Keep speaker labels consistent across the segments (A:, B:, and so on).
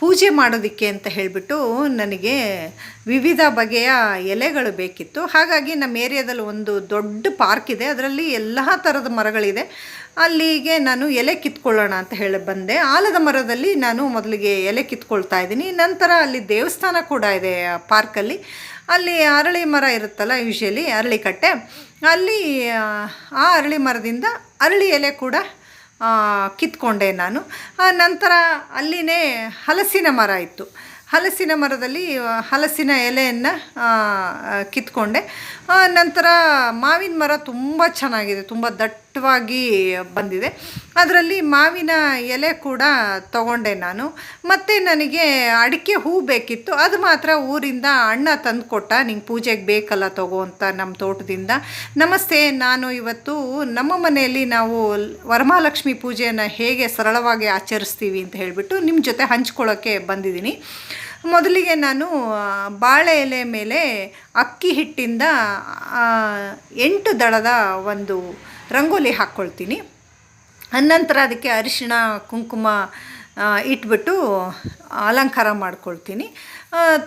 A: ಪೂಜೆ ಮಾಡೋದಕ್ಕೆ ಅಂತ ಹೇಳಿಬಿಟ್ಟು ನನಗೆ ವಿವಿಧ ಬಗೆಯ ಎಲೆಗಳು ಬೇಕಿತ್ತು. ಹಾಗಾಗಿ ನಮ್ಮ ಏರಿಯಾದಲ್ಲಿ ಒಂದು ದೊಡ್ಡ ಪಾರ್ಕ್ ಇದೆ. ಅದರಲ್ಲಿ ಎಲ್ಲ ಥರದ ಮರಗಳಿದೆ. ಅಲ್ಲಿಗೆ ನಾನು ಎಲೆ ಕಿತ್ಕೊಳ್ಳೋಣ ಅಂತ ಹೇಳಿ ಬಂದೆ. ಆಲದ ಮರದಲ್ಲಿ ನಾನು ಮೊದಲಿಗೆ ಎಲೆ ಕಿತ್ಕೊಳ್ತಾ ಇದ್ದೀನಿ. ನಂತರ ಅಲ್ಲಿ ದೇವಸ್ಥಾನ ಕೂಡ ಇದೆ ಪಾರ್ಕಲ್ಲಿ. ಅಲ್ಲಿ ಅರಳಿ ಮರ ಇರುತ್ತಲ್ಲ ಯೂಶ್ವಲಿ ಅರಳಿ ಕಟ್ಟೆ. ಅಲ್ಲಿ ಆ, ಅರಳಿ ಮರದಿಂದ ಅರಳಿ ಎಲೆ ಕೂಡ ಕಿತ್ಕೊಂಡೆ ನಾನು. ನಂತರ ಅಲ್ಲಿನೇ ಹಲಸಿನ ಮರ ಇತ್ತು. ಹಲಸಿನ ಮರದಲ್ಲಿ ಹಲಸಿನ ಎಲೆಯನ್ನು ಕಿತ್ಕೊಂಡೆ. ನಂತರ ಮಾವಿನ ಮರ ತುಂಬ ಚೆನ್ನಾಗಿದೆ, ತುಂಬ ದಟ್ಟವಾಗಿ ಬಂದಿದೆ. ಅದರಲ್ಲಿ ಮಾವಿನ ಎಲೆ ಕೂಡ ತಗೊಂಡೆ ನಾನು. ಮತ್ತು ನನಗೆ ಅಡಿಕೆ ಹೂ ಬೇಕಿತ್ತು. ಅದು ಮಾತ್ರ ಊರಿಂದ ಅಣ್ಣ ತಂದು ಕೊಟ್ಟ ನಿಂಗೆ ಪೂಜೆಗೆ ಬೇಕಲ್ಲ ತಗೋ ಅಂತ ನಮ್ಮ ತೋಟದಿಂದ. ನಮಸ್ತೆ, ನಾನು ಇವತ್ತು ನಮ್ಮ ಮನೆಯಲ್ಲಿ ನಾವು ವರಮಹಾಲಕ್ಷ್ಮಿ ಪೂಜೆಯನ್ನು ಹೇಗೆ ಸರಳವಾಗಿ ಆಚರಿಸ್ತೀವಿ ಅಂತ ಹೇಳಿಬಿಟ್ಟು ನಿಮ್ಮ ಜೊತೆ ಹಂಚ್ಕೊಳ್ಳೋಕ್ಕೆ ಬಂದಿದ್ದೀನಿ. ಮೊದಲಿಗೆ ನಾನು ಬಾಳೆ ಎಲೆ ಮೇಲೆ ಅಕ್ಕಿ ಹಿಟ್ಟಿಂದ ಎಂಟು ದಳದ ಒಂದು ರಂಗೋಲಿ ಹಾಕ್ಕೊಳ್ತೀನಿ. ಅನಂತರ ಅದಕ್ಕೆ ಅರಿಶಿಣ, ಕುಂಕುಮ ಇಟ್ಬಿಟ್ಟು ಅಲಂಕಾರ ಮಾಡ್ಕೊಳ್ತೀನಿ.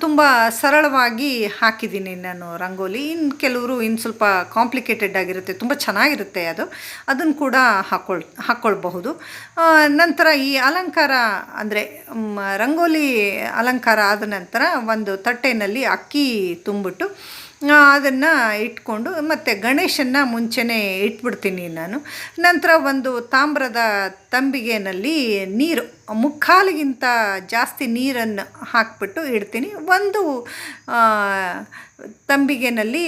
A: ತುಂಬ ಸರಳವಾಗಿ ಹಾಕಿದ್ದೀನಿ ನಾನು ರಂಗೋಲಿ. ಇನ್ನು ಕೆಲವರು ಇನ್ನು ಸ್ವಲ್ಪ ಕಾಂಪ್ಲಿಕೇಟೆಡ್ ಆಗಿರುತ್ತೆ, ತುಂಬ ಚೆನ್ನಾಗಿರುತ್ತೆ ಅದು. ಅದನ್ನು ಕೂಡ ಹಾಕ್ಕೊಳ್ ಹಾಕ್ಕೊಳ್ಬಹುದು ನಂತರ ಈ ಅಲಂಕಾರ ಅಂದರೆ ರಂಗೋಲಿ ಅಲಂಕಾರ ಆದ ನಂತರ ಒಂದು ತಟ್ಟೆಯಲ್ಲಿ ಅಕ್ಕಿ ತುಂಬಿಟ್ಟು ಅದನ್ನು ಇಟ್ಕೊಂಡು ಮತ್ತು ಗಣೇಶನ್ನ ಮುಂಚೆನೇ ಇಟ್ಬಿಡ್ತೀನಿ ನಾನು. ನಂತರ ಒಂದು ತಾಮ್ರದ ತಂಬಿಗೆನಲ್ಲಿ ನೀರು, ಮುಕ್ಕಾಲಿಗಿಂತ ಜಾಸ್ತಿ ನೀರನ್ನು ಹಾಕ್ಬಿಟ್ಟು ಇಡ್ತೀನಿ. ಒಂದು ತಂಬಿಗೆನಲ್ಲಿ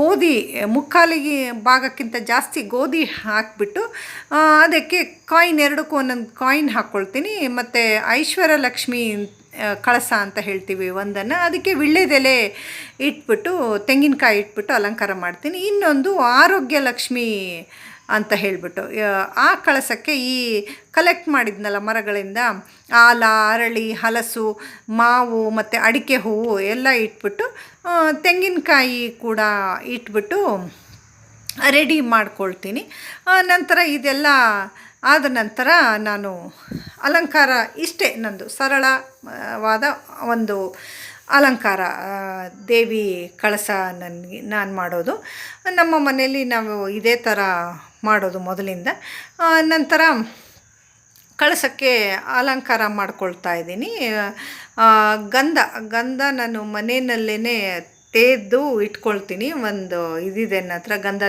A: ಗೋಧಿ, ಮುಕ್ಕಾಲಿಗೆ ಭಾಗಕ್ಕಿಂತ ಜಾಸ್ತಿ ಗೋಧಿ ಹಾಕಿಬಿಟ್ಟು ಅದಕ್ಕೆ ಕಾಯಿನ್ ಎರಡಕ್ಕೂ ಒಂದೊಂದು ಕಾಯಿನ್ ಹಾಕ್ಕೊಳ್ತೀನಿ. ಮತ್ತು ಐಶ್ವರ್ಯ ಲಕ್ಷ್ಮಿ ಕಳಸ ಅಂತ ಹೇಳ್ತೀವಿ ಒಂದನ್ನು. ಅದಕ್ಕೆ ವಿಳ್ಳೆದೆಲೆ ಇಟ್ಬಿಟ್ಟು, ತೆಂಗಿನಕಾಯಿ ಇಟ್ಬಿಟ್ಟು ಅಲಂಕಾರ ಮಾಡ್ತೀನಿ. ಇನ್ನೊಂದು ಆರೋಗ್ಯ ಲಕ್ಷ್ಮಿ ಅಂತ ಹೇಳಿಬಿಟ್ಟು, ಆ ಕಳಸಕ್ಕೆ ಈ ಕಲೆಕ್ಟ್ ಮಾಡಿದ್ನಲ್ಲ ಮರಗಳಿಂದ ಆಲ ಅರಳಿ, ಹಲಸು, ಮಾವು ಮತ್ತು ಅಡಿಕೆ ಹೂವು ಎಲ್ಲ ಇಟ್ಬಿಟ್ಟು ತೆಂಗಿನಕಾಯಿ ಕೂಡ ಇಟ್ಬಿಟ್ಟು ರೆಡಿ ಮಾಡ್ಕೊಳ್ತೀನಿ. ನಂತರ ಇದೆಲ್ಲ ಆದ ನಂತರ ನಾನು ಅಲಂಕಾರ ಇಷ್ಟೇ ನಂದು ಸರಳವಾದ ಒಂದು ಅಲಂಕಾರ ದೇವಿ ಕಳಸ ನನಗೆ, ನಾನು ಮಾಡೋದು. ನಮ್ಮ ಮನೆಯಲ್ಲಿ ನಾವು ಇದೇ ಥರ ಮಾಡೋದು ಮೊದಲಿಂದ. ನಂತರ ಕಳಸಕ್ಕೆ ಅಲಂಕಾರ ಮಾಡ್ಕೊಳ್ತಾ ಇದ್ದೀನಿ. ಗಂಧ ಗಂಧ ನಾನು ಮನೆಯಲ್ಲೇ ತೇದು ಇಟ್ಕೊಳ್ತೀನಿ. ಒಂದು ಇದಿದೆ ನನ್ನ ಹತ್ರ, ಗಂಧ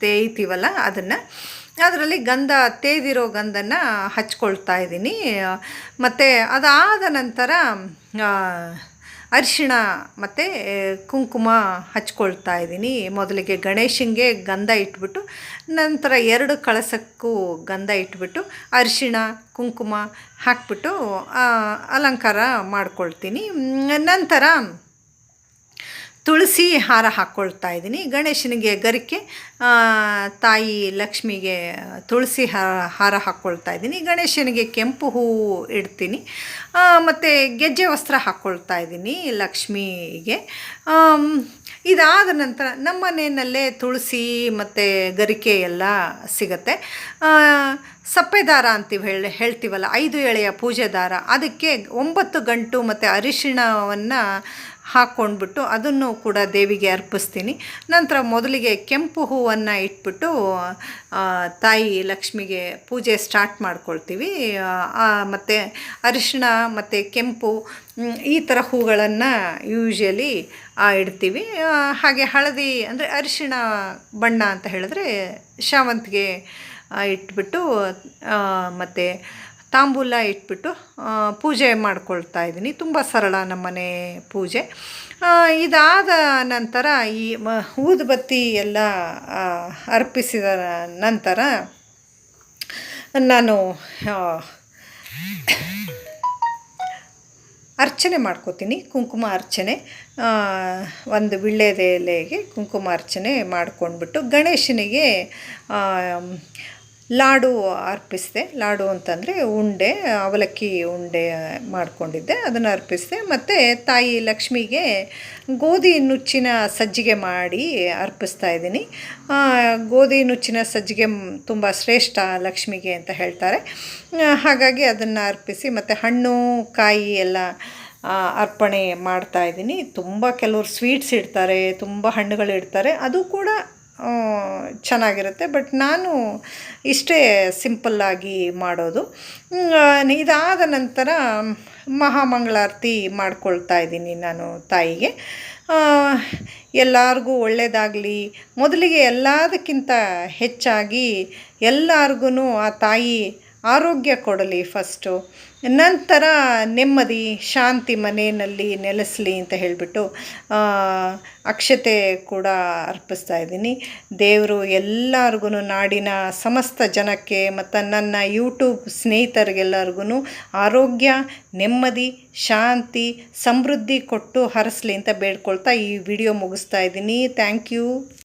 A: ತೇಯ್ತೀವಲ್ಲ ಅದನ್ನು. ಅದರಲ್ಲಿ ಗಂಧ, ತೇದಿರೋ ಗಂಧನ ಹಚ್ಕೊಳ್ತಾ ಇದ್ದೀನಿ. ಮತ್ತು ಅದಾದ ನಂತರ ಅರಿಶಿಣ ಮತ್ತು ಕುಂಕುಮ ಹಚ್ಕೊಳ್ತಾ ಇದ್ದೀನಿ. ಮೊದಲಿಗೆ ಗಣೇಶನಿಗೆ ಗಂಧ ಇಟ್ಬಿಟ್ಟು, ನಂತರ ಎರಡು ಕಳಸಕ್ಕೂ ಗಂಧ ಇಟ್ಬಿಟ್ಟು, ಅರಿಶಿಣ, ಕುಂಕುಮ ಹಾಕ್ಬಿಟ್ಟು ಅಲಂಕಾರ ಮಾಡ್ಕೊಳ್ತೀನಿ. ನಂತರ ತುಳಸಿ ಹಾರ ಹಾಕ್ಕೊಳ್ತಾ ಇದ್ದೀನಿ. ಗಣೇಶನಿಗೆ ಗರಿಕೆ ತಾಯಿ ಲಕ್ಷ್ಮಿಗೆ ತುಳಸಿ ಹಾರ ಹಾಕ್ಕೊಳ್ತಾ ಇದ್ದೀನಿ. ಗಣೇಶನಿಗೆ ಕೆಂಪು ಹೂವು ಇಡ್ತೀನಿ. ಮತ್ತು ಗೆಜ್ಜೆ ವಸ್ತ್ರ ಹಾಕ್ಕೊಳ್ತಾ ಇದ್ದೀನಿ ಲಕ್ಷ್ಮಿಗೆ. ಇದಾದ ನಂತರ ನಮ್ಮ ಮನೆಯಲ್ಲೇ ತುಳಸಿ ಮತ್ತು ಗರಿಕೆ ಎಲ್ಲ ಸಿಗತ್ತೆ. ಸಪ್ಪೆದಾರ ಸಪ್ಪೆ ದಾರ ಅಂತೀವಿ ಹೇಳಿ, ಹೇಳ್ತೀವಲ್ಲ, ಐದು ಎಳೆಯ ಪೂಜೆ ದಾರ. ಅದಕ್ಕೆ ಒಂಬತ್ತು ಗಂಟು ಮತ್ತು ಅರಿಶಿಣವನ್ನು ಹಾಕ್ಕೊಂಡ್ಬಿಟ್ಟು ಅದನ್ನು ಕೂಡ ದೇವಿಗೆ ಅರ್ಪಿಸ್ತೀನಿ. ನಂತರ ಮೊದಲಿಗೆ ಕೆಂಪು ಹೂವನ್ನು ಇಟ್ಬಿಟ್ಟು ತಾಯಿ ಲಕ್ಷ್ಮಿಗೆ ಪೂಜೆ ಸ್ಟಾರ್ಟ್ ಮಾಡ್ಕೊಳ್ತೀವಿ. ಮತ್ತು ಅರಿಶಿಣ ಮತ್ತು ಕೆಂಪು ಈ ಥರ ಹೂಗಳನ್ನು ಯೂಶ್ವಲಿ ಇಡ್ತೀವಿ. ಹಾಗೆ ಹಳದಿ ಅಂದರೆ ಅರಿಶಿಣ ಬಣ್ಣ ಅಂತ ಹೇಳಿದ್ರೆ ಶಾವಂತಿಗೆ ಇಟ್ಬಿಟ್ಟು ಮತ್ತು ತಾಂಬೂಲ ಇಟ್ಬಿಟ್ಟು ಪೂಜೆ ಮಾಡ್ಕೊಳ್ತಾ ಇದ್ದೀನಿ. ತುಂಬ ಸರಳ ನಮ್ಮನೆ ಪೂಜೆ. ಇದಾದ ನಂತರ ಈ ಊದುಬತ್ತಿ ಎಲ್ಲ ಅರ್ಪಿಸಿದ ನಂತರ ನಾನು ಅರ್ಚನೆ ಮಾಡ್ಕೋತೀನಿ, ಕುಂಕುಮ ಅರ್ಚನೆ. ಒಂದು ವಿಳ್ಳೆದೆಲೆಗೆ ಕುಂಕುಮ ಅರ್ಚನೆ ಮಾಡ್ಕೊಂಡ್ಬಿಟ್ಟು ಗಣೇಶನಿಗೆ ಲಾಡು ಅರ್ಪಿಸಿದೆ. ಲಾಡು ಅಂತಂದರೆ ಉಂಡೆ, ಅವಲಕ್ಕಿ ಉಂಡೆ ಮಾಡಿಕೊಂಡಿದ್ದೆ. ಅದನ್ನು ಅರ್ಪಿಸಿದೆ. ಮತ್ತು ತಾಯಿ ಲಕ್ಷ್ಮಿಗೆ ಗೋಧಿ ನುಚ್ಚಿನ ಸಜ್ಜಿಗೆ ಮಾಡಿ ಅರ್ಪಿಸ್ತಾ ಇದ್ದೀನಿ. ಗೋಧಿ ನುಚ್ಚಿನ ಸಜ್ಜಿಗೆ ತುಂಬ ಶ್ರೇಷ್ಠ ಲಕ್ಷ್ಮಿಗೆ ಅಂತ ಹೇಳ್ತಾರೆ. ಹಾಗಾಗಿ ಅದನ್ನು ಅರ್ಪಿಸಿ ಮತ್ತು ಹಣ್ಣು, ಕಾಯಿ ಎಲ್ಲ ಅರ್ಪಣೆ ಮಾಡ್ತಾ ಇದ್ದೀನಿ. ತುಂಬ ಕೆಲವರು ಸ್ವೀಟ್ಸ್ ಇಡ್ತಾರೆ, ತುಂಬ ಹಣ್ಣುಗಳು ಇಡ್ತಾರೆ. ಅದು ಕೂಡ ಚೆನ್ನಾಗಿರುತ್ತೆ. ಬಟ್ ನಾನು ಇಷ್ಟೇ ಸಿಂಪಲ್ಲಾಗಿ ಮಾಡೋದು. ಇದಾದ ನಂತರ ಮಹಾಮಂಗಳಾರತಿ ಮಾಡ್ಕೊಳ್ತಾ ಇದ್ದೀನಿ ನಾನು ತಾಯಿಗೆ. ಎಲ್ಲರಿಗೂ ಒಳ್ಳೆಯದಾಗಲಿ ಮೊದಲಿಗೆ ಎಲ್ಲದಕ್ಕಿಂತ ಹೆಚ್ಚಾಗಿ ಎಲ್ಲರಿಗೂ ಆ ತಾಯಿ ಆರೋಗ್ಯ ಕೊಡಲಿ ಫಸ್ಟು. ನಂತರ ನೆಮ್ಮದಿ, ಶಾಂತಿ ಮನೆಯಲ್ಲಿ ನೆಲೆಸಲಿ ಅಂತ ಹೇಳಿಬಿಟ್ಟು ಅಕ್ಷತೆ ಕೂಡ ಅರ್ಪಿಸ್ತಾ ಇದ್ದೀನಿ. ದೇವರು ಎಲ್ಲರಿಗೂ ನಾಡಿನ ಸಮಸ್ತ ಜನಕ್ಕೆ ಮತ್ತು ನನ್ನ ಯೂಟ್ಯೂಬ್ ಸ್ನೇಹಿತರಿಗೆಲ್ಲರಿಗೂ ಆರೋಗ್ಯ, ನೆಮ್ಮದಿ, ಶಾಂತಿ, ಸಮೃದ್ಧಿ ಕೊಟ್ಟು ಹರಸಲಿ ಅಂತ ಬೇಡ್ಕೊಳ್ತಾ ಈ ವಿಡಿಯೋ ಮುಗಿಸ್ತಾ ಇದ್ದೀನಿ. Thank you